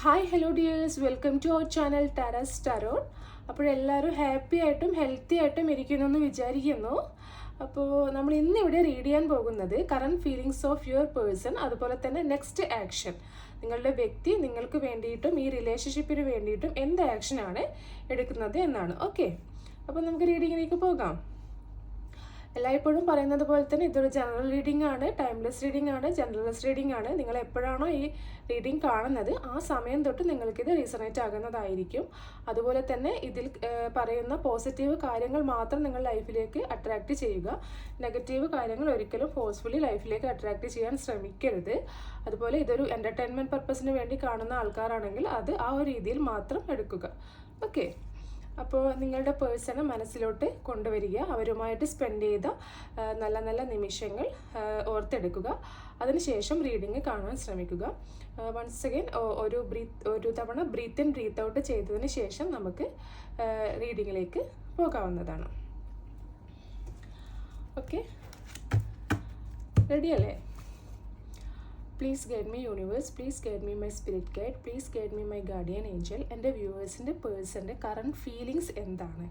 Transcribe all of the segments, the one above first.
Hi hello dears welcome to our channel terrace tarot അപ്പോഴെല്ലാവരും happy ആയിട്ടും healthy ആയിട്ടും ഇരിക്കുന്നു എന്ന് വിചാരിക്കുന്നു. അപ്പോൾ നമ്മൾ ഇന്ന് ഇവിടെ റീഡ് ചെയ്യാൻ പോകുന്നത് current feelings of your person അതുപോലെ തന്നെ നെക്സ്റ്റ് ആക്ഷൻ നിങ്ങളുടെ വ്യക്തി നിങ്ങൾക്ക് വേണ്ടിയിട്ടും ഈ റിലേഷൻഷിപ്പിന് വേണ്ടിയിട്ടും എന്ത് ആക്ഷനാണ് എടുക്കുന്നത് എന്നാണ്. ഓക്കെ അപ്പോൾ നമുക്ക് റീഡിങ്ങിലേക്ക് പോകാം. എല്ലായ്പ്പോഴും പറയുന്നത് പോലെ തന്നെ ഇതൊരു ജനറൽ റീഡിംഗ് ആണ് ടൈംലെസ് റീഡിംഗ് ആണ് ജനറലസ് റീഡിംഗ് ആണ്. നിങ്ങൾ എപ്പോഴാണോ ഈ റീഡിംഗ് കാണുന്നത് ആ സമയം തൊട്ട് നിങ്ങൾക്കിത് റീസണേറ്റ് ആകുന്നതായിരിക്കും. അതുപോലെ തന്നെ ഇതിൽ പറയുന്ന പോസിറ്റീവ് കാര്യങ്ങൾ മാത്രം നിങ്ങൾ ലൈഫിലേക്ക് അട്രാക്റ്റ് ചെയ്യുക. നെഗറ്റീവ് കാര്യങ്ങൾ ഒരിക്കലും ഫോഴ്സ്ഫുള്ളി ലൈഫിലേക്ക് അട്രാക്റ്റ് ചെയ്യാൻ ശ്രമിക്കരുത്. അതുപോലെ ഇതൊരു എന്റർടൈൻമെന്റ് പർപ്പസിന് വേണ്ടി കാണുന്ന ആൾക്കാരാണെങ്കിൽ അത് ആ ഒരു രീതിയിൽ മാത്രം എടുക്കുക. ഓക്കെ അപ്പോൾ നിങ്ങളുടെ പേഴ്സണെ മനസ്സിലോട്ട് കൊണ്ടുവരിക അവരുമായിട്ട് സ്പെൻഡ് ചെയ്ത നല്ല നല്ല നിമിഷങ്ങൾ ഓർത്തെടുക്കുക. അതിനുശേഷം റീഡിങ് കാണാൻ ശ്രമിക്കുക. വൺസ് അഗൈൻ ഒരു ബ്രീത്ത് ഒരു തവണ ബ്രീത്ത് ഇൻ ബ്രീത്ത് ഔട്ട് ചെയ്തതിന് ശേഷം നമുക്ക് റീഡിങ്ങിലേക്ക് പോകാവുന്നതാണ്. ഓക്കെ റെഡിയല്ലേ please guide me universe please guide me my spirit guide please guide me my guardian angel എന്റെ വ്യൂവേഴ്സിന്റെ പേഴ്സന്റെ കറണ്ട് ഫീലിങ്സ് എന്താണ്?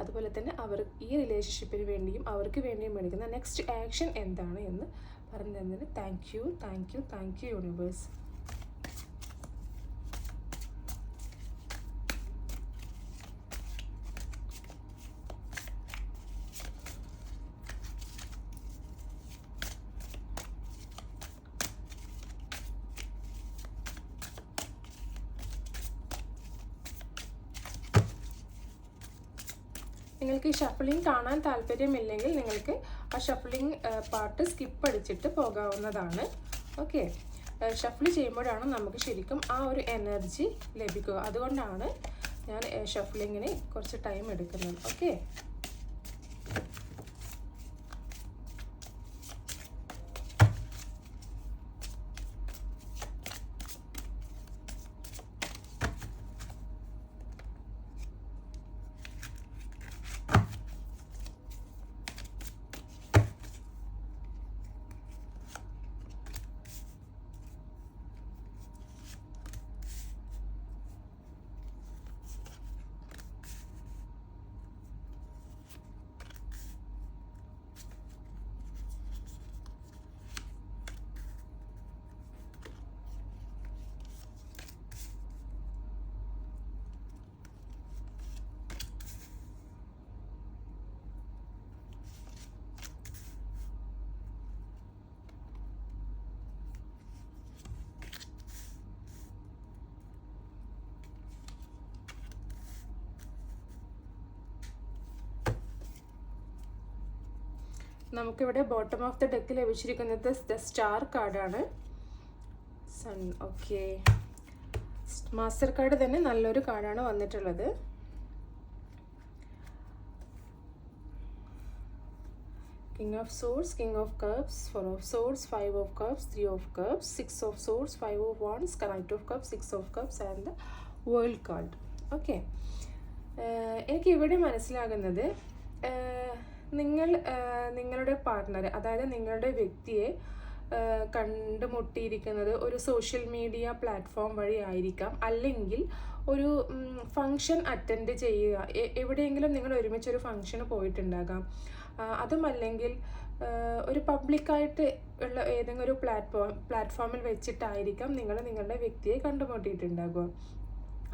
അതുപോലെ തന്നെ അവർ ഈ റിലേഷൻഷിപ്പിന് വേണ്ടിയും അവർക്ക് വേണ്ടിയും എടുക്കുന്ന നെക്സ്റ്റ് ആക്ഷൻ എന്താണ് എന്ന് പറഞ്ഞു തന്നതിന് thank you thank you thank you universe shuffling കാണാൻ താല്പര്യമില്ലെങ്കിൽ നിങ്ങൾക്ക് ആ ഷഫ്ലിംഗ് പാർട്ട് സ്കിപ്പ് അടിച്ചിട്ട് പോകാവുന്നതാണ്. ഓക്കെ ഷഫിൾ ചെയ്യുമ്പോഴാണ് നമുക്ക് ശരിക്കും ആ ഒരു എനർജി ലഭിക്കുക. അതുകൊണ്ടാണ് ഞാൻ ഷഫ്ലിങ്ങിന് കുറച്ച് ടൈം എടുക്കുന്നത്. ഓക്കെ നമുക്കിവിടെ ബോട്ടം ഓഫ് ദ ഡെക്ക് ലഭിച്ചിരിക്കുന്നത് ദ സ്റ്റാർ കാർഡാണ് സൺ ഓക്കെ മാസ്റ്റർ കാർഡ് തന്നെ നല്ലൊരു കാർഡാണ് വന്നിട്ടുള്ളത്. King of swords king of cups four of swords five of cups three of cups six of swords five of wands knight of cups six of cups and the world card okay എനിക്ക് ഇവിടെ മനസ്സിലാകുന്നത് ഏഹ്, നിങ്ങൾ നിങ്ങളുടെ partner അതായത് നിങ്ങളുടെ വ്യക്തിയെ കണ്ടുമുട്ടിയിരിക്കുന്നത് ഒരു social media platform വഴി ആയിരിക്കാം. അല്ലെങ്കിൽ ഒരു ഫങ്ഷൻ അറ്റൻഡ് ചെയ്യുക. എവിടെയെങ്കിലും നിങ്ങൾ ഒരുമിച്ച് ഒരു ഫങ്ഷന് പോയിട്ടുണ്ടാകാം. അതുമല്ലെങ്കിൽ ഒരു പബ്ലിക്കായിട്ട് ഉള്ള ഏതെങ്കിലും ഒരു പ്ലാറ്റ്ഫോം പ്ലാറ്റ്ഫോമിൽ വെച്ചിട്ടായിരിക്കാം നിങ്ങൾ നിങ്ങളുടെ വ്യക്തിയെ കണ്ടുമുട്ടിയിട്ടുണ്ടാകുക.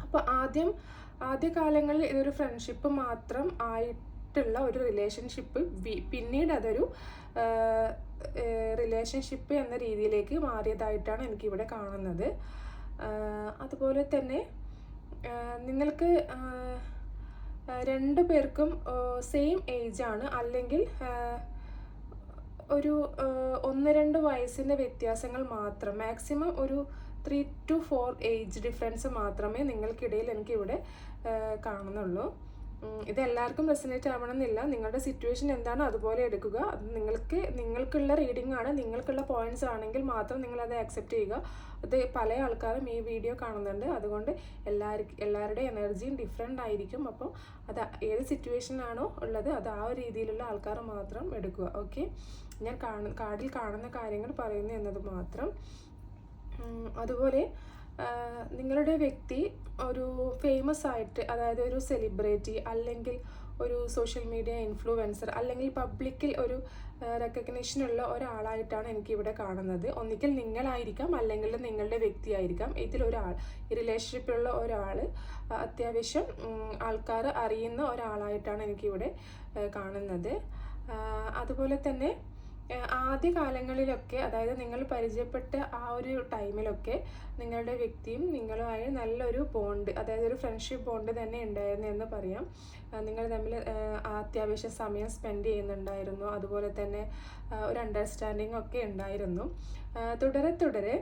അപ്പോൾ ആദ്യം ആദ്യ കാലങ്ങളിൽ ഇതൊരു ഫ്രണ്ട്ഷിപ്പ് മാത്രം ആയിട്ടുള്ള ഒരു റിലേഷൻഷിപ്പ് പിന്നീട് അതൊരു റിലേഷൻഷിപ്പ് എന്ന രീതിയിലേക്ക് മാറിയതായിട്ടാണ് എനിക്കിവിടെ കാണുന്നത്. അതുപോലെ തന്നെ നിങ്ങൾക്ക് രണ്ട് പേർക്കും സെയിം ഏജ് ആണ്. അല്ലെങ്കിൽ ഒരു ഒന്ന് രണ്ട് വയസ്സിന്റെ വ്യത്യാസങ്ങൾ മാത്രം മാക്സിമം ഒരു three to four age difference മാത്രമേ നിങ്ങൾക്കിടയിൽ എനിക്കിവിടെ കാണുന്നുള്ളൂ. ഉം, ഇത് എല്ലാവർക്കും റെസിനേറ്റ് ആവണമെന്നില്ല. നിങ്ങളുടെ സിറ്റുവേഷൻ എന്താണോ അതുപോലെ എടുക്കുക. അത് നിങ്ങൾക്ക് നിങ്ങൾക്കുള്ള റീഡിംഗ് ആണ് നിങ്ങൾക്കുള്ള പോയിന്റ്സ് ആണെങ്കിൽ മാത്രം നിങ്ങൾ അത് ആക്സെപ്റ്റ് ചെയ്യുക. അത് പല ആൾക്കാരും ഈ വീഡിയോ കാണുന്നുണ്ട്. അതുകൊണ്ട് എല്ലാവർക്കും എല്ലാവരുടെയും എനർജിയും ഡിഫറെന്റ് ആയിരിക്കും. അപ്പോൾ അത് ഏത് സിറ്റുവേഷനാണോ ഉള്ളത് അത് ആ ഒരു രീതിയിലുള്ള ആൾക്കാർ മാത്രം എടുക്കുക. ഓക്കെ ഞാൻ കാണു കാർഡിൽ കാണുന്ന കാര്യങ്ങൾ പറയുന്നു എന്നത് മാത്രം. അതുപോലെ നിങ്ങളുടെ വ്യക്തി ഒരു ഫേമസ് ആയിട്ട് അതായത് ഒരു സെലിബ്രിറ്റി അല്ലെങ്കിൽ ഒരു സോഷ്യൽ മീഡിയ ഇൻഫ്ലുവൻസർ അല്ലെങ്കിൽ പബ്ലിക്കിൽ ഒരു റെക്കഗ്നേഷൻ ഉള്ള ഒരാളായിട്ടാണ് എനിക്കിവിടെ കാണുന്നത്. ഒന്നിക്കൽ നിങ്ങളായിരിക്കാം അല്ലെങ്കിൽ നിങ്ങളുടെ വ്യക്തിയായിരിക്കാം. ഇതിലൊരാൾ ഈ റിലേഷൻഷിപ്പിലുള്ള ഒരാൾ അത്യാവശ്യം ആൾക്കാർ അറിയുന്ന ഒരാളായിട്ടാണ് എനിക്കിവിടെ കാണുന്നത്. അതുപോലെ തന്നെ ആദ്യ കാലങ്ങളിലൊക്കെ അതായത് നിങ്ങൾ പരിചയപ്പെട്ട ആ ഒരു ടൈമിലൊക്കെ നിങ്ങളുടെ വ്യക്തിയും നിങ്ങളുമായി നല്ലൊരു ബോണ്ട് അതായത് ഒരു ഫ്രണ്ട്ഷിപ്പ് ബോണ്ട് തന്നെ ഉണ്ടായിരുന്നു എന്ന് പറയാം. നിങ്ങൾ തമ്മിൽ അത്യാവശ്യ സമയം സ്പെൻഡ് ചെയ്യുന്നുണ്ടായിരുന്നു. അതുപോലെ തന്നെ ഒരു അണ്ടർസ്റ്റാൻഡിങ് ഒക്കെ ഉണ്ടായിരുന്നു. തുടരെ തുടരെ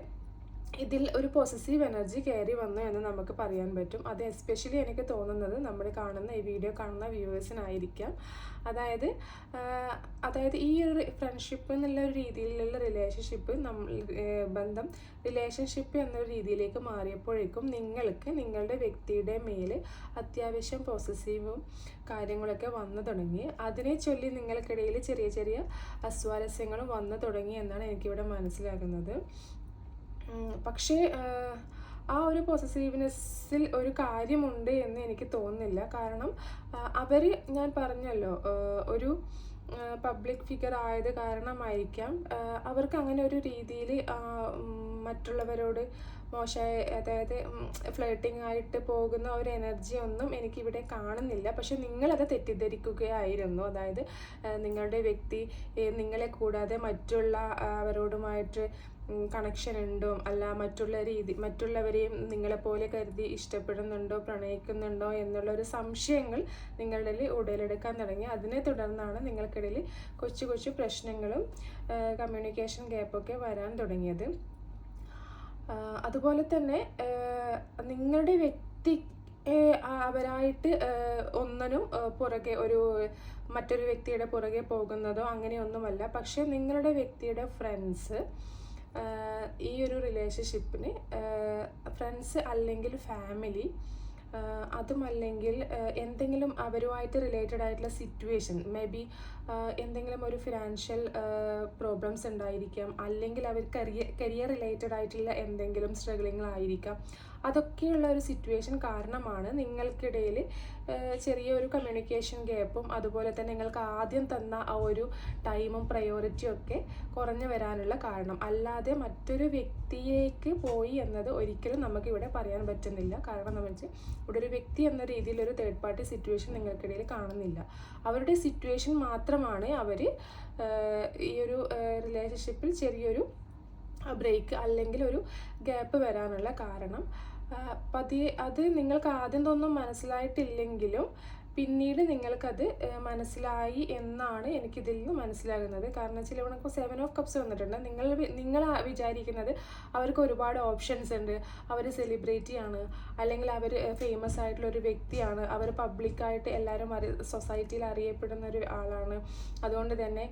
ഇതിൽ ഒരു പോസിറ്റീവ് എനർജി കയറി വന്നു എന്ന് നമുക്ക് പറയാൻ പറ്റും. അത് എസ്പെഷ്യലി എനിക്ക് തോന്നുന്നത് നമ്മൾ കാണുന്ന ഈ വീഡിയോ കാണുന്ന വ്യൂവേഴ്സിനായിരിക്കാം അതായത് അതായത് ഈ ഒരു ഫ്രണ്ട്ഷിപ്പ് എന്നുള്ള ഒരു രീതിയിലുള്ള റിലേഷൻഷിപ്പ് നമ്മൾ ബന്ധം റിലേഷൻഷിപ്പ് എന്നൊരു രീതിയിലേക്ക് മാറിയപ്പോഴേക്കും നിങ്ങൾക്ക് നിങ്ങളുടെ വ്യക്തിയുടെ മേൽ അത്യാവശ്യം പോസസീവും കാര്യങ്ങളൊക്കെ വന്നു തുടങ്ങി. അതിനെ ചൊല്ലി നിങ്ങൾക്കിടയിൽ ചെറിയ ചെറിയ അസ്വാരസ്യങ്ങളും വന്നു തുടങ്ങി എന്നാണ് എനിക്കിവിടെ മനസ്സിലാകുന്നത്. പക്ഷേ ആ ഒരു പോസസീവ്നെസ്സിൽ ഒരു കാര്യമുണ്ട് എന്ന് എനിക്ക് തോന്നുന്നില്ല. കാരണം അവർ ഞാൻ പറഞ്ഞല്ലോ ഒരു പബ്ലിക് ഫിഗർ ആയത് കാരണമായിരിക്കാം അവർക്ക് അങ്ങനെ ഒരു രീതിയിൽ മറ്റുള്ളവരോട് മോശമായ അതായത് ഫ്ലേട്ടിംഗ് ആയിട്ട് പോകുന്ന ഒരു എനർജി ഒന്നും എനിക്കിവിടെ കാണുന്നില്ല. പക്ഷെ നിങ്ങളത് തെറ്റിദ്ധരിക്കുകയായിരുന്നു. അതായത് നിങ്ങളുടെ വ്യക്തി നിങ്ങളെ കൂടാതെ മറ്റുള്ള അവരോടുമായിട്ട് കണക്ഷൻ ഉണ്ടോ അല്ല മറ്റുള്ള രീതി മറ്റുള്ളവരെയും നിങ്ങളെപ്പോലെ കരുതി ഇഷ്ടപ്പെടുന്നുണ്ടോ പ്രണയിക്കുന്നുണ്ടോ എന്നുള്ള ഒരു സംശയങ്ങൾ നിങ്ങളുടെ ഉടലെടുക്കാൻ തുടങ്ങി. അതിനെ തുടർന്നാണ് നിങ്ങൾക്കിടയിൽ കൊച്ചു കൊച്ചു പ്രശ്നങ്ങളും കമ്മ്യൂണിക്കേഷൻ ഗ്യാപ്പൊക്കെ വരാൻ തുടങ്ങിയത്. അതുപോലെ തന്നെ നിങ്ങളുടെ വ്യക്തി അവരായിട്ട് ഒന്നിനും പുറകെ ഒരു മറ്റൊരു വ്യക്തിയുടെ പുറകെ പോകുന്നതോ അങ്ങനെയൊന്നുമല്ല. പക്ഷേ നിങ്ങളുടെ വ്യക്തിയുടെ ഫ്രണ്ട്സ് ഈ ഒരു റിലേഷൻഷിപ്പിന് ഫ്രണ്ട്സ് അല്ലെങ്കിൽ ഫാമിലി അതുമല്ലെങ്കിൽ എന്തെങ്കിലും അവരുമായിട്ട് റിലേറ്റഡ് ആയിട്ടുള്ള സിറ്റുവേഷൻ മേ ബി എന്തെങ്കിലും ഒരു ഫിനാൻഷ്യൽ പ്രോബ്ലംസ് ഉണ്ടായിരിക്കാം. അല്ലെങ്കിൽ അവർ കരിയർ കരിയർ റിലേറ്റഡ് ആയിട്ടുള്ള എന്തെങ്കിലും സ്ട്രഗ്ലിങ്ങളായിരിക്കാം അതൊക്കെയുള്ള ഒരു സിറ്റുവേഷൻ കാരണമാണ് നിങ്ങൾക്കിടയിൽ ചെറിയൊരു കമ്മ്യൂണിക്കേഷൻ ഗ്യാപ്പും അതുപോലെ തന്നെ നിങ്ങൾക്ക് ആദ്യം തന്ന ആ ഒരു ടൈമും പ്രയോറിറ്റിയും ഒക്കെ കുറഞ്ഞു വരാനുള്ള കാരണം. അല്ലാതെ മറ്റൊരു വ്യക്തിയിലേക്ക് പോയി എന്നത് ഒരിക്കലും നമുക്കിവിടെ പറയാൻ പറ്റുന്നില്ല. കാരണം എന്ന് വെച്ചാൽ ഇവിടെ ഒരു വ്യക്തി എന്ന രീതിയിൽ ഒരു തേർഡ് പാർട്ടി സിറ്റുവേഷൻ നിങ്ങൾക്കിടയിൽ കാണുന്നില്ല. അവരുടെ സിറ്റുവേഷൻ മാത്രമാണ് അവർ ഈ ഒരു റിലേഷൻഷിപ്പിൽ ചെറിയൊരു ബ്രേക്ക് അല്ലെങ്കിൽ ഒരു ഗ്യാപ്പ് വരാനുള്ള കാരണം. പതിയെ അത് നിങ്ങൾക്ക് ആദ്യം തോന്നും മനസ്സിലായിട്ടില്ലെങ്കിലും പിന്നീട് നിങ്ങൾക്കത് മനസ്സിലായി എന്നാണ് എനിക്കിതിൽ നിന്ന് മനസ്സിലാകുന്നത്. കാരണം വെച്ചാൽ ഇവിടെ സെവൻ ഓഫ് കപ്സ് വന്നിട്ടുണ്ട്. നിങ്ങൾ നിങ്ങൾ വിചാരിക്കുന്നത് അവർക്ക് ഒരുപാട് ഓപ്ഷൻസ് ഉണ്ട്. അവർ സെലിബ്രിറ്റിയാണ് അല്ലെങ്കിൽ അവർ ഫേമസ് ആയിട്ടുള്ള ഒരു വ്യക്തിയാണ്. അവർ പബ്ലിക്കായിട്ട് എല്ലാവരും അറി സൊസൈറ്റിയിൽ അറിയപ്പെടുന്ന ഒരു ആളാണ്. അതുകൊണ്ട് തന്നെ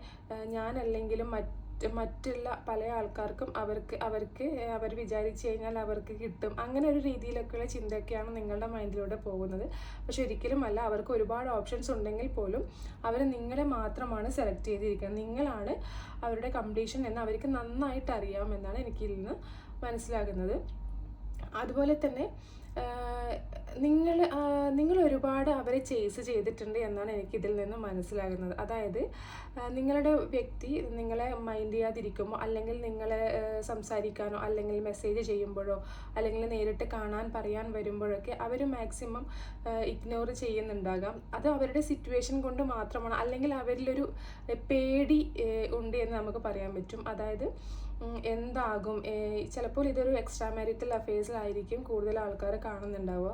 ഞാനല്ലെങ്കിലും മറ്റ് മറ്റുള്ള പല ആൾക്കാർക്കും അവർക്ക് അവർക്ക് അവർ വിചാരിച്ചു കഴിഞ്ഞാൽ അവർക്ക് കിട്ടും. അങ്ങനെ ഒരു രീതിയിലൊക്കെയുള്ള ചിന്തയൊക്കെയാണ് നിങ്ങളുടെ മൈൻഡിലൂടെ പോകുന്നത്. പക്ഷെ ഒരിക്കലും അല്ല അവർക്ക് ഒരുപാട് ഓപ്ഷൻസ് ഉണ്ടെങ്കിൽ പോലും അവർ നിങ്ങളെ മാത്രമാണ് സെലക്ട് ചെയ്തിരിക്കുന്നത്. നിങ്ങളാണ് അവരുടെ കംപ്ലീഷൻ എന്ന് അവർക്ക് നന്നായിട്ട് അറിയാമെന്നാണ് എനിക്കിൽ നിന്ന് മനസ്സിലാകുന്നത്. അതുപോലെ തന്നെ നിങ്ങൾ നിങ്ങൾ ഒരുപാട് അവരെ ചേസ് ചെയ്തിട്ടുണ്ട് എന്നാണ് എനിക്ക് ഇതിൽ നിന്ന് മനസ്സിലാകുന്നത്. അതായത് നിങ്ങളുടെ വ്യക്തി നിങ്ങളെ മൈൻഡ് ചെയ്യാതിരിക്കുമ്പോൾ അല്ലെങ്കിൽ നിങ്ങളെ സംസാരിക്കാനോ അല്ലെങ്കിൽ മെസ്സേജ് ചെയ്യുമ്പോഴോ അല്ലെങ്കിൽ നേരിട്ട് കാണാൻ പറയാൻ വരുമ്പോഴൊക്കെ അവർ മാക്സിമം ഇഗ്നോർ ചെയ്യുന്നുണ്ടാകാം. അത് അവരുടെ സിറ്റുവേഷൻ കൊണ്ട് മാത്രമാണ്. അല്ലെങ്കിൽ അവരിലൊരു പേടി ഉണ്ട് എന്ന് നമുക്ക് പറയാൻ പറ്റും. അതായത് എന്താകും? ചിലപ്പോൾ ഇതൊരു എക്സ്ട്രാ മാരിറ്റൽ അഫയേഴ്സിലായിരിക്കും കൂടുതൽ ആൾക്കാർ കാണുന്നുണ്ടാവുക.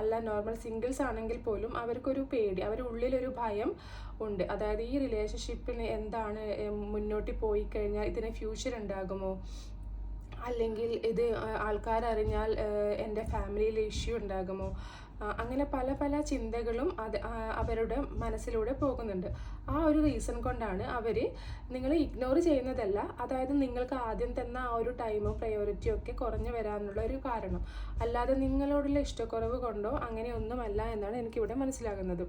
അല്ല നോർമൽ സിംഗിൾസ് ആണെങ്കിൽ പോലും അവർക്കൊരു പേടി അവരുടെ ഉള്ളിലൊരു ഭയം ഉണ്ട്. അതായത് ഈ റിലേഷൻഷിപ്പിന് എന്താണ് മുന്നോട്ട് പോയി കഴിഞ്ഞാൽ ഇതിന് ഫ്യൂച്ചർ ഉണ്ടാകുമോ? അല്ലെങ്കിൽ ഇത് ആൾക്കാരറിഞ്ഞാൽ എന്റെ ഫാമിലിയിൽ ഇഷ്യൂ ഉണ്ടാകുമോ? അങ്ങനെ പല പല ചിന്തകളും അത് അവരുടെ മനസ്സിലൂടെ പോകുന്നുണ്ട്. ആ ഒരു റീസൺ കൊണ്ടാണ് അവർ നിങ്ങൾ ഇഗ്നോർ ചെയ്യുന്നതല്ല. അതായത് നിങ്ങൾക്ക് ആദ്യം തന്ന ആ ഒരു ടൈമോ പ്രയോറിറ്റിയോ ഒക്കെ കുറഞ്ഞു വരാനുള്ള ഒരു കാരണം. അല്ലാതെ നിങ്ങളോടുള്ള ഇഷ്ടക്കുറവ് കൊണ്ടോ അങ്ങനെയൊന്നുമല്ല എന്നാണ് എനിക്കിവിടെ മനസ്സിലാകുന്നത്.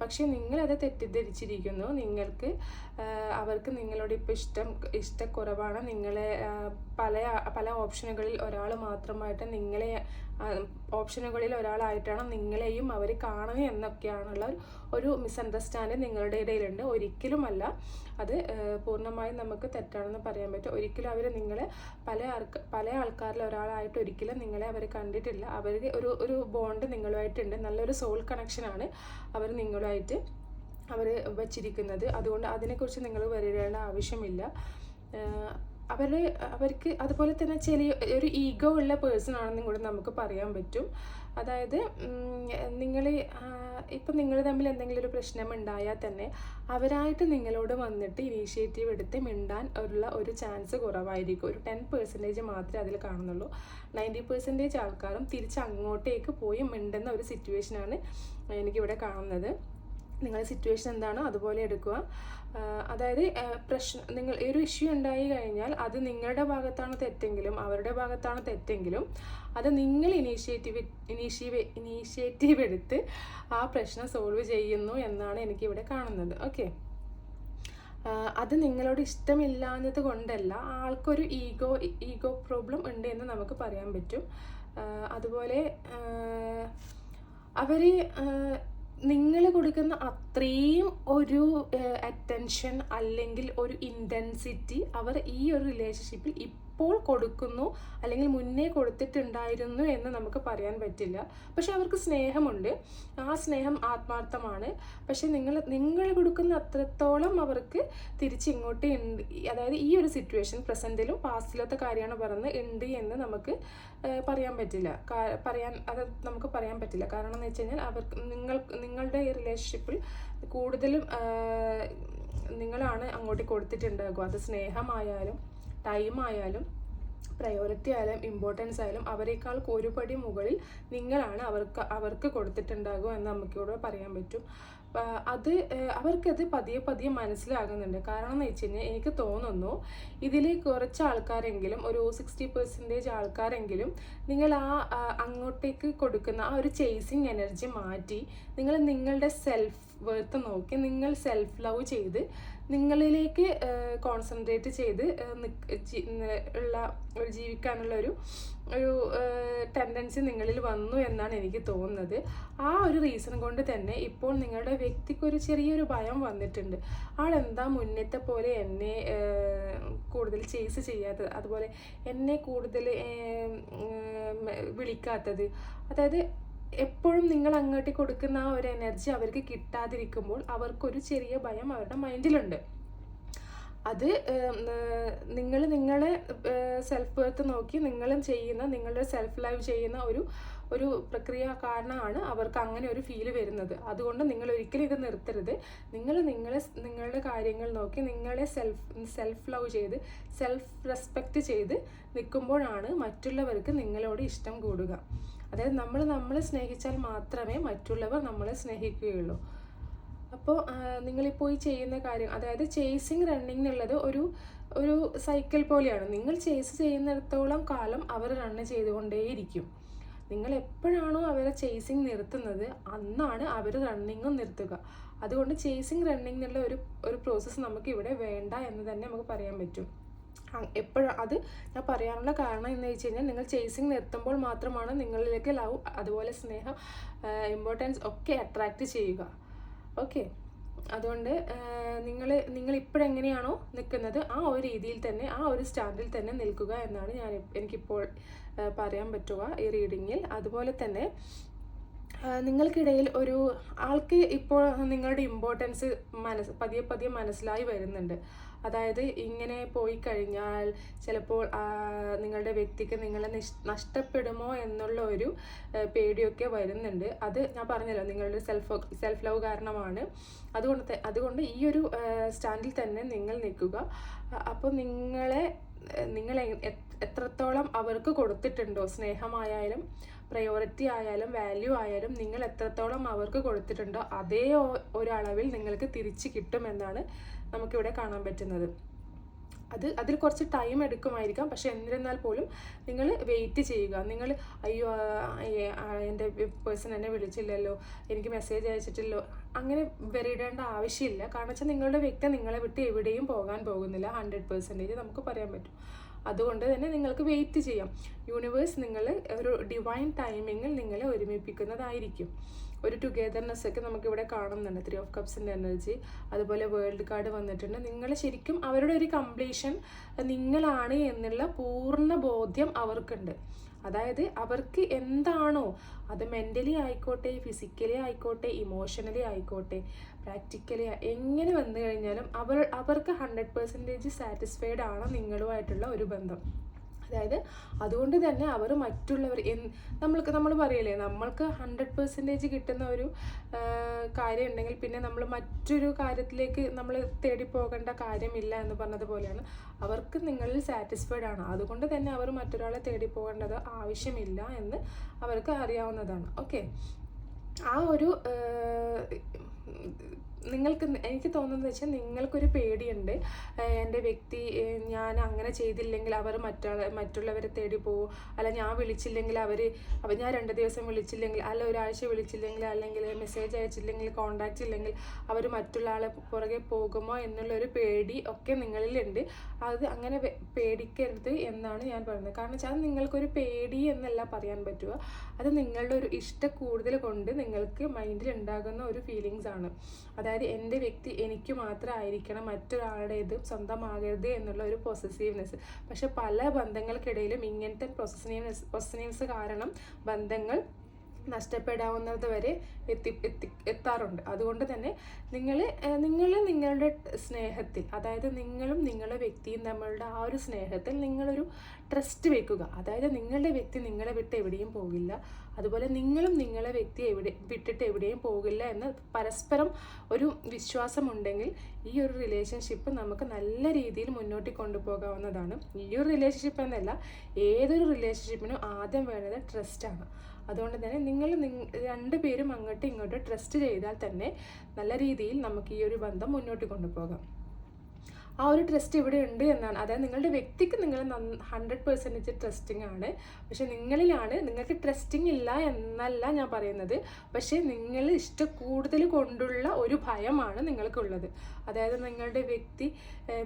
പക്ഷേ നിങ്ങളത് തെറ്റിദ്ധരിച്ചിരിക്കുന്നു. നിങ്ങൾക്ക് അവർക്ക് നിങ്ങളോട് ഇപ്പോൾ ഇഷ്ടം ഇഷ്ടക്കുറവാണ്. നിങ്ങളെ പല പല ഓപ്ഷനുകളിൽ ഒരാൾ മാത്രമായിട്ട് നിങ്ങളെ ഓപ്ഷനുകളിൽ ഒരാളായിട്ടാണ് നിങ്ങളെയും അവർ കാണുക എന്നൊക്കെയാണുള്ള ഒരു മിസ്അണ്ടർസ്റ്റാൻഡിങ് നിങ്ങളുടെ ഇടയിലുണ്ട്. ഒരിക്കലുമല്ല. അത് പൂർണമായും നമുക്ക് തെറ്റാണെന്ന് പറയാൻ പറ്റും. ഒരിക്കലും അവർ നിങ്ങളെ പല ആൾക്ക് പല ആൾക്കാരിൽ ഒരാളായിട്ട് ഒരിക്കലും നിങ്ങളെ അവർ കണ്ടിട്ടില്ല. അവരുടെ ഒരു ഒരു ബോണ്ട് നിങ്ങളുമായിട്ടുണ്ട്. നല്ലൊരു സോൾ കണക്ഷനാണ് അവർ നിങ്ങളുമായിട്ട് അവർ വച്ചിരിക്കുന്നത്. അതുകൊണ്ട് അതിനെക്കുറിച്ച് നിങ്ങൾ വരേണ്ട ആവശ്യമില്ല. അവർ അവർക്ക് അതുപോലെ തന്നെ ചെറിയ ഒരു ഈഗോ ഉള്ള പേഴ്സൺ ആണെന്നും കൂടെ നമുക്ക് പറയാൻ പറ്റും. അതായത് നിങ്ങൾ ഇപ്പം നിങ്ങൾ തമ്മിൽ എന്തെങ്കിലും ഒരു പ്രശ്നം ഉണ്ടായാൽ തന്നെ അവരായിട്ട് നിങ്ങളോട് വന്നിട്ട് ഇനീഷ്യേറ്റീവ് എടുത്ത് മിണ്ടാൻ ഉള്ള ഒരു ചാൻസ് കുറവായിരിക്കും. ഒരു ടെൻ പെർസെന്റേജ് മാത്രമേ അതിൽ കാണുന്നുള്ളൂ. നയന്റി പെർസെന്റേജ് ആൾക്കാരും തിരിച്ച് അങ്ങോട്ടേക്ക് പോയി മിണ്ടുന്ന ഒരു സിറ്റുവേഷനാണ് എനിക്കിവിടെ കാണുന്നത്. നിങ്ങളുടെ സിറ്റുവേഷൻ എന്താണോ അതുപോലെ എടുക്കുക. അതായത് പ്രശ്നം നിങ്ങൾ ഒരു ഇഷ്യൂ ഉണ്ടായി കഴിഞ്ഞാൽ അത് നിങ്ങളുടെ ഭാഗത്താണ് തെറ്റെങ്കിലും അവരുടെ ഭാഗത്താണ് തെറ്റെങ്കിലും അത് നിങ്ങൾ ഇനീഷ്യേറ്റീവ് ഇനീഷ്യേവ് ഇനീഷ്യേറ്റീവ് എടുത്ത് ആ പ്രശ്നം സോൾവ് ചെയ്യുന്നു എന്നാണ് എനിക്കിവിടെ കാണുന്നത്. ഓക്കെ അത് നിങ്ങളോട് ഇഷ്ടമില്ലാഞ്ഞത് കൊണ്ടല്ല ആൾക്കൊരു ഈഗോ ഈഗോ പ്രോബ്ലം ഉണ്ട് എന്ന് നമുക്ക് പറയാൻ പറ്റും. അതുപോലെ അവർ നിങ്ങൾ കൊടുക്കുന്ന അത്രയും ഒരു അറ്റൻഷൻ അല്ലെങ്കിൽ ഒരു ഇന്റൻസിറ്റി അവർ ഈ ഒരു റിലേഷൻഷിപ്പിൽ ഇപ്പോൾ കൊടുക്കുന്നു അല്ലെങ്കിൽ മുന്നേ കൊടുത്തിട്ടുണ്ടായിരുന്നു എന്ന് നമുക്ക് പറയാൻ പറ്റില്ല. പക്ഷെ അവർക്ക് സ്നേഹമുണ്ട്. ആ സ്നേഹം ആത്മാർത്ഥമാണ്. പക്ഷെ നിങ്ങൾ നിങ്ങൾ കൊടുക്കുന്ന അത്രത്തോളം അവർക്ക് തിരിച്ചിങ്ങോട്ട് ഉണ്ട് അതായത് ഈ ഒരു സിറ്റുവേഷൻ പ്രസന്റിലും പാസ്റ്റിലത്തെ കാര്യമാണ് പറയുന്നത് ഉണ്ട് എന്ന് നമുക്ക് പറയാൻ പറ്റില്ല. പറയാൻ അത് നമുക്ക് പറയാൻ പറ്റില്ല. കാരണം എന്ന് വെച്ച് കഴിഞ്ഞാൽ അവർക്ക് നിങ്ങൾ നിങ്ങളുടെ ഈ റിലേഷൻഷിപ്പിൽ കൂടുതലും നിങ്ങളാണ് അങ്ങോട്ട് കൊടുത്തിട്ടുണ്ടാകുക. അത് സ്നേഹമായാലും ടൈം ആയാലും പ്രയോറിറ്റി ആയാലും ഇമ്പോർട്ടൻസ് ആയാലും അവരെക്കാൾ ഒരുപടി മുകളിൽ നിങ്ങളാണ് അവർക്ക് അവർക്ക് കൊടുത്തിട്ടുണ്ടാകുക എന്ന് നമുക്കിവിടെ പറയാൻ പറ്റും. അത് അവർക്കത് പതിയെ പതിയെ മനസ്സിലാകുന്നുണ്ട്. കാരണം എന്ന് വെച്ച് കഴിഞ്ഞാൽ എനിക്ക് തോന്നുന്നു ഇതിൽ കുറച്ച് ആൾക്കാരെങ്കിലും ഒരു സിക്സ്റ്റി പെർസെന്റേജ് ആൾക്കാരെങ്കിലും നിങ്ങൾ ആ, അങ്ങോട്ടേക്ക് കൊടുക്കുന്ന ആ ഒരു ചേസിങ് എനർജി മാറ്റി നിങ്ങൾ നിങ്ങളുടെ സെൽഫ് വേർത്ത് നോക്കി നിങ്ങൾ സെൽഫ് ലവ് ചെയ്ത് നിങ്ങളിലേക്ക് കോൺസെൻട്രേറ്റ് ചെയ്ത് ഉള്ള ഒരു ജീവിക്കാനുള്ള ഒരു ഒരു ടെൻഡൻസി നിങ്ങളിൽ വന്നു എന്നാണ് എനിക്ക് തോന്നുന്നത്. ആ ഒരു റീസൺ കൊണ്ട് തന്നെ ഇപ്പോൾ നിങ്ങളുടെ വ്യക്തിക്ക് ഒരു ചെറിയൊരു ഭയം വന്നിട്ടുണ്ട്. ആളെന്താ മുന്നത്തെ പോലെ എന്നെ കൂടുതൽ ചേസ് ചെയ്യാത്തത്? അതുപോലെ എന്നെ കൂടുതൽ വിളിക്കാത്തത്? അതായത് എപ്പോഴും നിങ്ങൾ അങ്ങോട്ട് കൊടുക്കുന്ന ആ ഒരു എനർജി അവർക്ക് കിട്ടാതിരിക്കുമ്പോൾ അവർക്കൊരു ചെറിയ ഭയം അവരുടെ മൈൻഡിലുണ്ട് അത് നിങ്ങൾ നിങ്ങളെ സെൽഫ് ബർത്ത് നോക്കി നിങ്ങളും ചെയ്യുന്ന നിങ്ങളുടെ സെൽഫ് ലൈവ് ചെയ്യുന്ന ഒരു ഒരു പ്രക്രിയ കാരണമാണ് അവർക്ക് അങ്ങനെ ഒരു ഫീൽ വരുന്നത്. അതുകൊണ്ട് നിങ്ങൾ ഒരിക്കലും ഇത് നിർത്തരുത്. നിങ്ങൾ നിങ്ങളെ നിങ്ങളുടെ കാര്യങ്ങൾ നോക്കി നിങ്ങളെ സെൽഫ് സെൽഫ് ലവ് ചെയ്ത് സെൽഫ് റെസ്പെക്റ്റ് ചെയ്ത് നിൽക്കുമ്പോഴാണ് മറ്റുള്ളവർക്ക് നിങ്ങളോട് ഇഷ്ടം കൂടുക. അതായത് നമ്മൾ നമ്മളെ സ്നേഹിച്ചാൽ മാത്രമേ മറ്റുള്ളവർ നമ്മളെ സ്നേഹിക്കുകയുള്ളൂ. അപ്പോൾ നിങ്ങളിപ്പോൾ ഈ ചെയ്യുന്ന കാര്യം അതായത് ചേസിങ് റണ്ണിങ് എന്നുള്ളത് ഒരു ഒരു സൈക്കിൾ പോലെയാണ്. നിങ്ങൾ ചേസ് ചെയ്യുന്നിടത്തോളം കാലം അവർ റണ്ണ് ചെയ്തുകൊണ്ടേയിരിക്കും. നിങ്ങൾ എപ്പോഴാണോ അവരെ ചേസിങ് നിർത്തുന്നത് അന്നാണ് അവർ റണ്ണിങ്ങും നിർത്തുക. അതുകൊണ്ട് ചേസിങ് റണ്ണിങ് എന്നുള്ള ഒരു ഒരു പ്രോസസ്സ് നമുക്ക് ഇവിടെ വേണ്ട എന്ന് തന്നെ നമുക്ക് പറയാൻ പറ്റും. എപ്പോഴും അത് ഞാൻ പറയാനുള്ള കാരണം എന്ന് വെച്ച് കഴിഞ്ഞാൽ നിങ്ങൾ ചേസിങ് നിർത്തുമ്പോൾ മാത്രമാണ് നിങ്ങളിലേക്ക് ലവ് അതുപോലെ സ്നേഹം ഇമ്പോർട്ടൻസ് ഒക്കെ അട്രാക്റ്റ് ചെയ്യുക. ഓക്കെ അതുകൊണ്ട് നിങ്ങൾ നിങ്ങൾ ഇപ്പോഴെങ്ങനെയാണോ നിൽക്കുന്നത് ആ ഒരു രീതിയിൽ തന്നെ ആ ഒരു സ്റ്റാൻഡിൽ തന്നെ നിൽക്കുക എന്നാണ് ഞാൻ എനിക്കിപ്പോൾ പറയാൻ പറ്റുക ഈ റീഡിങ്ങിൽ അതുപോലെ തന്നെ നിങ്ങൾക്കിടയിൽ ഒരു ആൾക്ക് ഇപ്പോൾ നിങ്ങളുടെ ഇമ്പോർട്ടൻസ് മനസ്സ് പതിയെ പതിയെ മനസ്സിലായി വരുന്നുണ്ട്. അതായത് ഇങ്ങനെ പോയി കഴിഞ്ഞാൽ ചിലപ്പോൾ നിങ്ങളുടെ വ്യക്തിക്ക് നിങ്ങളെ നിഷ്- നഷ്ടപ്പെടുമോ എന്നുള്ള ഒരു പേടിയൊക്കെ വരുന്നുണ്ട്. അത് ഞാൻ പറഞ്ഞല്ലോ നിങ്ങളുടെ സെൽഫ് സെൽഫ് ലവ് കാരണമാണ്. അതുകൊണ്ട് അതുകൊണ്ട് ഈ ഒരു സ്റ്റാൻഡിൽ തന്നെ നിങ്ങൾ നിൽക്കുക. അപ്പോൾ നിങ്ങളെ നിങ്ങൾ എത്രത്തോളം അവർക്ക് കൊടുത്തിട്ടുണ്ടോ സ്നേഹമായാലും പ്രയോറിറ്റി ആയാലും വാല്യൂ ആയാലും നിങ്ങൾ എത്രത്തോളം അവർക്ക് കൊടുത്തിട്ടുണ്ടോ അതേ ഒരളവിൽ നിങ്ങൾക്ക് തിരിച്ച് കിട്ടുമെന്നാണ് നമുക്കിവിടെ കാണാൻ പറ്റുന്നത്. അത് അതിൽ കുറച്ച് ടൈം എടുക്കുമായിരിക്കാം. പക്ഷേ എന്നിരുന്നാൽ പോലും നിങ്ങൾ വെയിറ്റ് ചെയ്യുക. നിങ്ങൾ അയ്യോ എന്റെ പേഴ്സൺ എന്നെ വിളിച്ചില്ലല്ലോ. എനിക്ക് മെസ്സേജ് അയച്ചിട്ടില്ലോ. അങ്ങനെ വരിടേണ്ട ആവശ്യമില്ല. കാരണം വെച്ചാൽ നിങ്ങളുടെ വ്യക്തി നിങ്ങളെ വിട്ട് എവിടെയും പോകാൻ പോകുന്നില്ല. ഹൺഡ്രഡ് പെർസെന്റേജ് നമുക്ക് പറയാൻ പറ്റും. അതുകൊണ്ട് തന്നെ നിങ്ങൾക്ക് വെയിറ്റ് ചെയ്യാം. യൂണിവേഴ്സ് നിങ്ങൾ ഒരു ഡിവൈൻ ടൈമിങ്ങിൽ നിങ്ങളെ ഒരുമിപ്പിക്കുന്നതായിരിക്കും. ഒരു ടുഗെദർനെസ് ഒക്കെ നമുക്കിവിടെ കാണുന്നുണ്ട്. ത്രീ ഓഫ് കപ്സിന്റെ എനർജി അതുപോലെ വേൾഡ് കാർഡ് വന്നിട്ടുണ്ട്. നിങ്ങൾ ശരിക്കും അവരുടെ ഒരു കംപ്ലീഷൻ നിങ്ങളാണ് എന്നുള്ള പൂർണ ബോധ്യം അവർക്കുണ്ട്. അതായത് അവർക്ക് എന്താണോ അത് മെന്റലി ആയിക്കോട്ടെ ഫിസിക്കലി ആയിക്കോട്ടെ ഇമോഷണലി ആയിക്കോട്ടെ പ്രാക്ടിക്കലി എങ്ങനെ വന്നു കഴിഞ്ഞാലും അവർ അവർക്ക് ഹൺഡ്രഡ് പെർസെന്റേജ് സാറ്റിസ്ഫൈഡ് ആണ് നിങ്ങളുമായിട്ടുള്ള ഒരു ബന്ധം. അതായത് അതുകൊണ്ട് തന്നെ അവർ മറ്റുള്ളവർ നമ്മൾക്ക് നമ്മൾ പറയില്ലേ നമ്മൾക്ക് ഹൺഡ്രഡ് പെർസെന്റേജ് കിട്ടുന്ന ഒരു കാര്യം ഉണ്ടെങ്കിൽ പിന്നെ നമ്മൾ മറ്റൊരു കാര്യത്തിലേക്ക് നമ്മൾ തേടി പോകേണ്ട കാര്യമില്ല എന്ന് പറഞ്ഞതുപോലെയാണ്. അവർക്ക് നിങ്ങളിൽ സാറ്റിസ്ഫൈഡ് ആണ്. അതുകൊണ്ട് തന്നെ അവർ മറ്റൊരാളെ തേടി പോകേണ്ടത് ആവശ്യമില്ല എന്ന് അവർക്ക് അറിയാവുന്നതാണ്. ഓക്കെ ആ ഒരു 嗯。നിങ്ങൾക്ക് എനിക്ക് തോന്നുന്നത് വെച്ചാൽ നിങ്ങൾക്കൊരു പേടിയുണ്ട്. എന്റെ വ്യക്തി ഞാൻ അങ്ങനെ ചെയ്തില്ലെങ്കിൽ അവർ മറ്റുള്ള മറ്റുള്ളവരെ തേടി പോകും അല്ല ഞാൻ വിളിച്ചില്ലെങ്കിൽ അവർ അവർ ഞാൻ രണ്ട് ദിവസം വിളിച്ചില്ലെങ്കിൽ അല്ല ഒരാഴ്ച വിളിച്ചില്ലെങ്കിൽ അല്ലെങ്കിൽ മെസ്സേജ് അയച്ചില്ലെങ്കിൽ കോണ്ടാക്റ്റ് ഇല്ലെങ്കിൽ അവർ മറ്റുള്ള ആളെ പുറകെ പോകുമോ എന്നുള്ളൊരു പേടി ഒക്കെ നിങ്ങളിലുണ്ട്. അത് അങ്ങനെ പേടിക്കരുത് എന്നാണ് ഞാൻ പറയുന്നത്. കാരണം വെച്ചാൽ അത് നിങ്ങൾക്കൊരു പേടി എന്നല്ല പറയാൻ പറ്റുക. അത് നിങ്ങളുടെ ഒരു ഇഷ്ട കൂടുതൽ കൊണ്ട് നിങ്ങൾക്ക് മൈൻഡിൽ ഉണ്ടാകുന്ന ഒരു ഫീലിങ്സ് ആണ്. അതായത് എന്റെ വ്യക്തി എനിക്ക് മാത്രമായിരിക്കണം മറ്റൊരാളുടേതും സ്വന്തമാകരുത് എന്നുള്ള ഒരു പൊസസീവ്നെസ് പക്ഷെ പല ബന്ധങ്ങൾക്കിടയിലും ഇങ്ങനത്തെ പൊസസീവ്നെസ് പൊസസീവ്നെസ് കാരണം ബന്ധങ്ങൾ നഷ്ടപ്പെടാവുന്നത് വരെ എത്തി എത്തി എത്താറുണ്ട്. അതുകൊണ്ട് തന്നെ നിങ്ങൾ നിങ്ങൾ നിങ്ങളുടെ സ്നേഹത്തിൽ അതായത് നിങ്ങളും നിങ്ങളുടെ വ്യക്തിയും തമ്മിലുള്ള ആ ഒരു സ്നേഹത്തിൽ നിങ്ങളൊരു ട്രസ്റ്റ് വെക്കുക. അതായത് നിങ്ങളുടെ വ്യക്തി നിങ്ങളെ വിട്ട് എവിടെയും പോകില്ല. അതുപോലെ നിങ്ങളും നിങ്ങളെ വ്യക്തി എവിടെ വിട്ടിട്ട് എവിടെയും പോകില്ല എന്ന് പരസ്പരം ഒരു വിശ്വാസമുണ്ടെങ്കിൽ ഈ ഒരു റിലേഷൻഷിപ്പ് നമുക്ക് നല്ല രീതിയിൽ മുന്നോട്ട് കൊണ്ടുപോകാവുന്നതാണ്. ഈ ഒരു റിലേഷൻഷിപ്പ് എന്നല്ല ഏതൊരു റിലേഷൻഷിപ്പിനും ആദ്യം വേണ്ടത് ട്രസ്റ്റാണ് അതുകൊണ്ട് തന്നെ നിങ്ങൾ രണ്ടുപേരും അങ്ങോട്ടും ഇങ്ങോട്ടും ട്രസ്റ്റ് ചെയ്താൽ തന്നെ നല്ല രീതിയിൽ നമുക്ക് ഈ ഒരു ബന്ധം മുന്നോട്ട് കൊണ്ടുപോകാം. ആ ഒരു ട്രസ്റ്റ് ഇവിടെ ഉണ്ട് എന്നാണ്. അതായത് നിങ്ങളുടെ വ്യക്തിക്ക് നിങ്ങൾ ഹൺഡ്രഡ് പെർസെന്റേജ് ട്രസ്റ്റിംഗ് ആണ്. പക്ഷെ നിങ്ങളിലാണ് നിങ്ങൾക്ക് ട്രസ്റ്റിംഗ് ഇല്ല എന്നല്ല ഞാൻ പറയുന്നത്. പക്ഷേ നിങ്ങൾ ഇഷ്ട കൂടുതൽ കൊണ്ടുള്ള ഒരു ഭയമാണ് നിങ്ങൾക്കുള്ളത്. അതായത് നിങ്ങളുടെ വ്യക്തി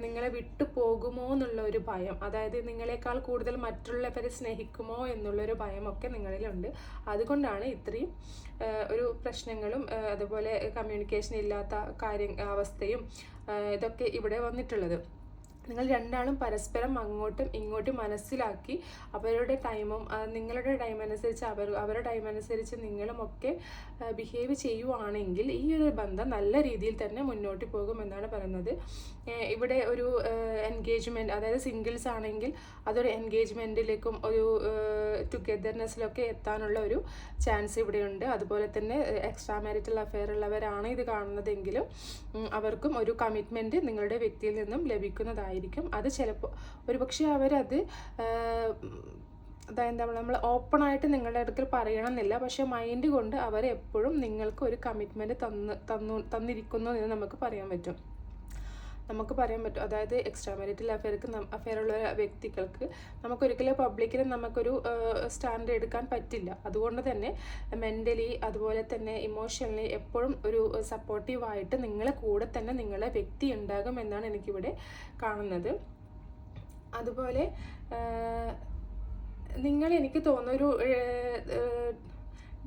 നിങ്ങളെ വിട്ടു പോകുമോ എന്നുള്ള ഒരു ഭയം. അതായത് നിങ്ങളെക്കാൾ കൂടുതൽ മറ്റുള്ളവരെ സ്നേഹിക്കുമോ എന്നുള്ളൊരു ഭയമൊക്കെ നിങ്ങളിലുണ്ട്. അതുകൊണ്ടാണ് ഇത്രയും ഒരു പ്രശ്നങ്ങളും അതുപോലെ കമ്മ്യൂണിക്കേഷൻ ഇല്ലാത്ത കാര്യ അവസ്ഥയും ഇതൊക്കെ ഇവിടെ വന്നിട്ടുള്ളത്. നിങ്ങൾ രണ്ടാളും പരസ്പരം അങ്ങോട്ടും ഇങ്ങോട്ടും മനസ്സിലാക്കി അവരുടെ ടൈമും നിങ്ങളുടെ ടൈം അനുസരിച്ച് അവർ അവരുടെ ടൈം അനുസരിച്ച് നിങ്ങളും ഒക്കെ ബിഹേവ് ചെയ്യുവാണെങ്കിൽ ഈ ഒരു ബന്ധം നല്ല രീതിയിൽ തന്നെ മുന്നോട്ട് പോകുമെന്നാണ് പറയുന്നത്. ഇവിടെ ഒരു എൻഗേജ്മെന്റ് അതായത് സിംഗിൾസ് ആണെങ്കിൽ അതൊരു എൻഗേജ്മെന്റിലേക്കും ഒരു ടുഗെദർനെസ്സിലൊക്കെ എത്താനുള്ള ഒരു ചാൻസ് ഇവിടെയുണ്ട്. അതുപോലെ തന്നെ എക്സ്ട്രാ മാരിറ്റൽ അഫെയർ ഉള്ളവരാണ് ഇത് കാണുന്നതെങ്കിലും അവർക്കും ഒരു കമ്മിറ്റ്മെന്റ് നിങ്ങളുടെ വ്യക്തിയിൽ നിന്നും ലഭിക്കുന്നതായിരിക്കും. അത് ചിലപ്പോൾ ഒരുപക്ഷെ അവരത് അതായത് നമ്മൾ ഓപ്പൺ ആയിട്ട് നിങ്ങളുടെ അടുക്കൽ പറയണമെന്നില്ല. പക്ഷേ മൈൻഡ് കൊണ്ട് അവർ എപ്പോഴും നിങ്ങൾക്ക് ഒരു കമ്മിറ്റ്മെന്റ് തന്ന് തന്നു തന്നിരിക്കുന്നു എന്ന് നമുക്ക് പറയാൻ പറ്റും. നമുക്ക് പറയാൻ പറ്റും. അതായത് എക്സ്ട്രാ മാരിറ്റൽ അഫെയർക്ക് അഫെയർ ഉള്ള വ്യക്തികൾക്ക് നമുക്കൊരിക്കലും പബ്ലിക്കിന് നമുക്കൊരു സ്റ്റാൻഡ് എടുക്കാൻ പറ്റില്ല. അതുകൊണ്ട് തന്നെ മെന്റലി അതുപോലെ തന്നെ ഇമോഷണലി എപ്പോഴും ഒരു സപ്പോർട്ടീവായിട്ട് നിങ്ങളെ കൂടെ തന്നെ നിങ്ങളെ വ്യക്തി ഉണ്ടാകും എന്നാണ് എനിക്കിവിടെ കാണുന്നത്. അതുപോലെ നിങ്ങൾ എനിക്ക് തോന്നുന്നു ഒരു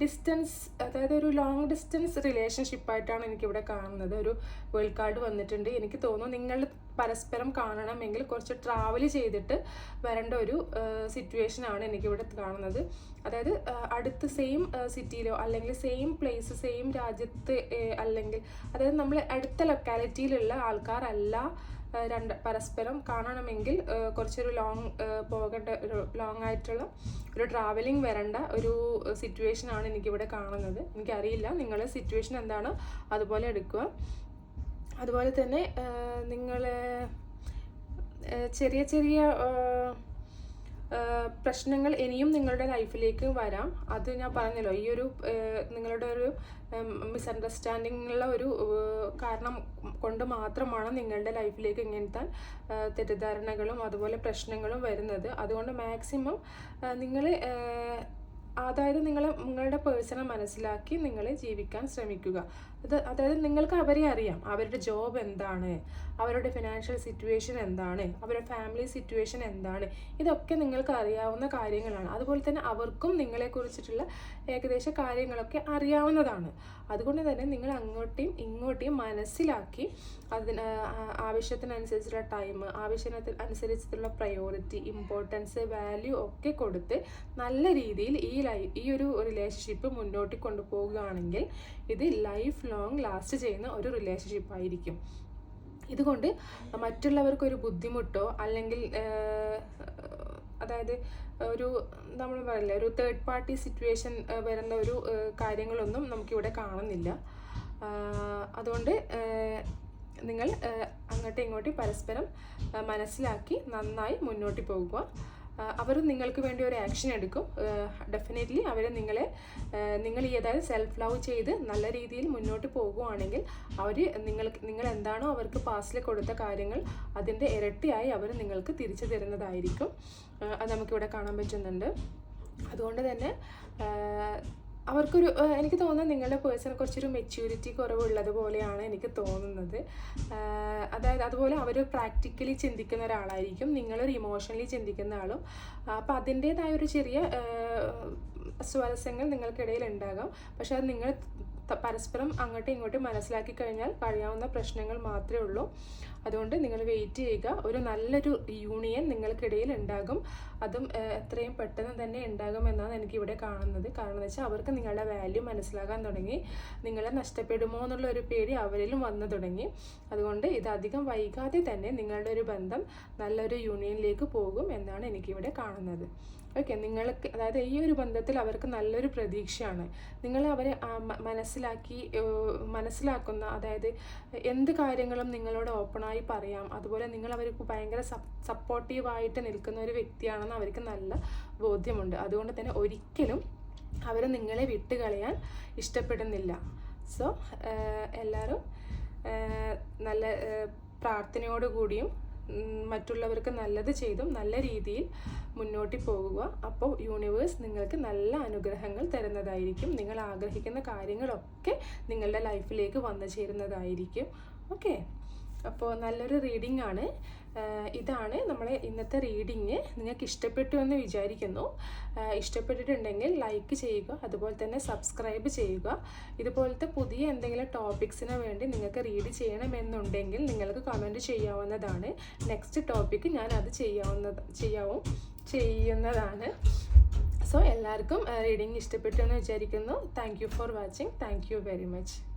ഡിസ്റ്റൻസ് അതായത് ഒരു ലോങ് ഡിസ്റ്റൻസ് റിലേഷൻഷിപ്പായിട്ടാണ് എനിക്കിവിടെ കാണുന്നത്. ഒരു വേൾഡ് കാർഡ് വന്നിട്ടുണ്ട്. എനിക്ക് തോന്നുന്നു നിങ്ങൾ പരസ്പരം കാണണമെങ്കിൽ കുറച്ച് ട്രാവൽ ചെയ്തിട്ട് വരേണ്ട ഒരു സിറ്റുവേഷൻ ആണ് എനിക്കിവിടെ കാണുന്നത്. അതായത് അടുത്ത് സെയിം സിറ്റിയിലോ അല്ലെങ്കിൽ സെയിം പ്ലേസ് സെയിം രാജ്യത്ത് അല്ലെങ്കിൽ അതായത് നമ്മൾ അടുത്ത ലൊക്കാലിറ്റിയിലുള്ള ആൾക്കാരല്ല രണ്ട് പരസ്പരം കാണണമെങ്കിൽ കുറച്ചൊരു ലോങ് പോകേണ്ട ഒരു ലോങ് ആയിട്ടുള്ള ഒരു ട്രാവലിംഗ് വരേണ്ട ഒരു സിറ്റുവേഷൻ ആണ് എനിക്കിവിടെ കാണുന്നത്. എനിക്കറിയില്ല നിങ്ങളുടെ സിറ്റുവേഷൻ എന്താണ്. അതുപോലെ എടുക്കുക. അതുപോലെ തന്നെ നിങ്ങൾ ചെറിയ ചെറിയ പ്രശ്നങ്ങൾ ഇനിയും നിങ്ങളുടെ ലൈഫിലേക്ക് വരാം. അത് ഞാൻ പറഞ്ഞല്ലോ ഈ ഒരു നിങ്ങളുടെ ഒരു മിസ്അണ്ടർസ്റ്റാൻഡിങ്ങുള്ള ഒരു കാരണം കൊണ്ട് മാത്രമാണ് നിങ്ങളുടെ ലൈഫിലേക്ക് ഇങ്ങനത്തെ തെറ്റിദ്ധാരണകളും അതുപോലെ പ്രശ്നങ്ങളും വരുന്നത്. അതുകൊണ്ട് മാക്സിമം നിങ്ങൾ അതായത് നിങ്ങൾ നിങ്ങളുടെ പേഴ്സണൽ മനസ്സിലാക്കി നിങ്ങൾ ജീവിക്കാൻ ശ്രമിക്കുക. അത് അതായത് നിങ്ങൾക്ക് അവരെ അറിയാം. അവരുടെ ജോബ് എന്താണ്? അവരുടെ ഫിനാൻഷ്യൽ സിറ്റുവേഷൻ എന്താണ്? അവരുടെ ഫാമിലി സിറ്റുവേഷൻ എന്താണ്? ഇതൊക്കെ നിങ്ങൾക്ക് അറിയാവുന്ന കാര്യങ്ങളാണ്. അതുപോലെ തന്നെ അവർക്കും നിങ്ങളെക്കുറിച്ചിട്ടുള്ള ഏകദേശ കാര്യങ്ങളൊക്കെ അറിയാവുന്നതാണ്. അതുകൊണ്ട് തന്നെ നിങ്ങൾ അങ്ങോട്ടും ഇങ്ങോട്ടും മനസ്സിലാക്കി അതിന് ആവശ്യത്തിനനുസരിച്ചുള്ള ടൈം ആവശ്യത്തിന് അനുസരിച്ചിട്ടുള്ള പ്രയോറിറ്റി ഇമ്പോർട്ടൻസ് വാല്യൂ ഒക്കെ കൊടുത്ത് നല്ല രീതിയിൽ ഈ ലൈ ഈ ഒരു റിലേഷൻഷിപ്പ് മുന്നോട്ട് കൊണ്ടുപോകുകയാണെങ്കിൽ ഇത് ലൈഫ് ലോങ് ലാസ്റ്റ് ചെയ്യുന്ന ഒരു റിലേഷൻഷിപ്പ് ആയിരിക്കും. ഇതുകൊണ്ട് മറ്റുള്ളവർക്കൊരു ബുദ്ധിമുട്ടോ അല്ലെങ്കിൽ അതായത് ഒരു നമ്മൾ പറയില്ലേ ഒരു തേർഡ് പാർട്ടി സിറ്റുവേഷൻ വരുന്ന ഒരു കാര്യങ്ങളൊന്നും നമുക്കിവിടെ കാണുന്നില്ല. അതുകൊണ്ട് നിങ്ങൾ അങ്ങോട്ടും ഇങ്ങോട്ടും പരസ്പരം മനസ്സിലാക്കി നന്നായി മുന്നോട്ട് പോകുക. അവർ നിങ്ങൾക്ക് വേണ്ടി ഒരു ആക്ഷൻ എടുക്കും. ഡെഫിനറ്റ്ലി അവർ നിങ്ങളെ നിങ്ങൾ ഈ അതായത് സെൽഫ് ലവ് ചെയ്ത് നല്ല രീതിയിൽ മുന്നോട്ട് പോകുവാണെങ്കിൽ അവർ നിങ്ങൾക്ക് നിങ്ങൾ എന്താണോ അവർക്ക് പാസ്സിൽ കൊടുത്ത കാര്യങ്ങൾ അതിന്റെ ഇരട്ടിയായി അവർ നിങ്ങൾക്ക് തിരിച്ചു തരുന്നതായിരിക്കും. അത് നമുക്കിവിടെ കാണാൻ പറ്റുന്നുണ്ട്. അതുകൊണ്ട് തന്നെ അവർക്കൊരു എനിക്ക് തോന്നുന്നത് നിങ്ങളുടെ പേഴ്സണൽ കുറച്ചൊരു മെച്യൂരിറ്റി കുറവുള്ളത് പോലെയാണ് എനിക്ക് തോന്നുന്നത്. അതായത് അതുപോലെ അവർ പ്രാക്ടിക്കലി ചിന്തിക്കുന്ന ഒരാളായിരിക്കും. നിങ്ങളൊരു ഇമോഷണലി ചിന്തിക്കുന്ന ആളും. അപ്പോൾ അതിന്റേതായ ഒരു ചെറിയ സ്വാരസ്യങ്ങൾ നിങ്ങൾക്കിടയിൽ ഉണ്ടാകാം. പക്ഷെ അത് നിങ്ങൾ പരസ്പരം അങ്ങോട്ടും ഇങ്ങോട്ടും മനസ്സിലാക്കി കഴിഞ്ഞാൽ കഴിയാവുന്ന പ്രശ്നങ്ങൾ മാത്രമേ ഉള്ളൂ. അതുകൊണ്ട് നിങ്ങൾ വെയിറ്റ് ചെയ്യുക. ഒരു നല്ലൊരു യൂണിയൻ നിങ്ങൾക്കിടയിൽ ഉണ്ടാകും. അതും എത്രയും പെട്ടെന്ന് തന്നെ ഉണ്ടാകും എന്നാണ് എനിക്കിവിടെ കാണുന്നത്. കാരണം എന്ന് വെച്ചാൽ അവർക്ക് നിങ്ങളുടെ വാല്യൂ മനസ്സിലാകാൻ തുടങ്ങി. നിങ്ങളെ നഷ്ടപ്പെടുമോ എന്നുള്ള ഒരു പേടി അവരിലും വന്നു തുടങ്ങി. അതുകൊണ്ട് ഇത് അധികം വൈകാതെ തന്നെ നിങ്ങളുടെ ഒരു ബന്ധം നല്ലൊരു യൂണിയനിലേക്ക് പോകും എന്നാണ് എനിക്കിവിടെ കാണുന്നത്. ഓക്കെ നിങ്ങൾക്ക് അതായത് ഈ ഒരു ബന്ധത്തിൽ അവർക്ക് നല്ലൊരു പ്രതീക്ഷയാണ്. നിങ്ങൾ അവരെ മനസ്സിലാക്കി മനസ്സിലാക്കുന്ന അതായത് എന്ത് കാര്യങ്ങളും നിങ്ങളോട് ഓപ്പണായി പറയാം. അതുപോലെ നിങ്ങൾ അവർക്ക് ഭയങ്കര സപ്പോർട്ടീവായിട്ട് നിൽക്കുന്ന ഒരു വ്യക്തിയാണെന്ന് അവർക്ക് നല്ല ബോധ്യമുണ്ട്. അതുകൊണ്ട് തന്നെ ഒരിക്കലും അവർ നിങ്ങളെ വിട്ടുകളയാൻ ഇഷ്ടപ്പെടുന്നില്ല. സോ എല്ലാവരും നല്ല പ്രാർത്ഥനയോടുകൂടിയും മറ്റുള്ളവർക്ക് നല്ലത് ചെയ്തും നല്ല രീതിയിൽ മുന്നോട്ട് പോകുക. അപ്പോൾ യൂണിവേഴ്സ് നിങ്ങൾക്ക് നല്ല അനുഗ്രഹങ്ങൾ തരുന്നതായിരിക്കും. നിങ്ങൾ ആഗ്രഹിക്കുന്ന കാര്യങ്ങളൊക്കെ നിങ്ങളുടെ ലൈഫിലേക്ക് വന്നു ചേരുന്നതായിരിക്കും. ഓക്കെ അപ്പോൾ നല്ലൊരു റീഡിംഗ് ആണ്. ഇതാണ് നമ്മളെ ഇന്നത്തെ റീഡിങ്. നിങ്ങൾക്ക് ഇഷ്ടപ്പെട്ടു എന്ന് വിചാരിക്കുന്നു. ഇഷ്ടപ്പെട്ടിട്ടുണ്ടെങ്കിൽ ലൈക്ക് ചെയ്യുക അതുപോലെ തന്നെ സബ്സ്ക്രൈബ് ചെയ്യുക. ഇതുപോലത്തെ പുതിയ എന്തെങ്കിലും ടോപ്പിക്സിന് വേണ്ടി നിങ്ങൾക്ക് റീഡ് ചെയ്യണമെന്നുണ്ടെങ്കിൽ നിങ്ങൾക്ക് കമന്റ് ചെയ്യാവുന്നതാണ്. നെക്സ്റ്റ് ടോപ്പിക്ക് ഞാൻ അത് ചെയ്യാവുന്ന ചെയ്യാവും ചെയ്യുന്നതാണ്. സോ എല്ലാവർക്കും റീഡിങ് ഇഷ്ടപ്പെട്ടു എന്ന് വിചാരിക്കുന്നു. Thank you for watching. Thank you very much.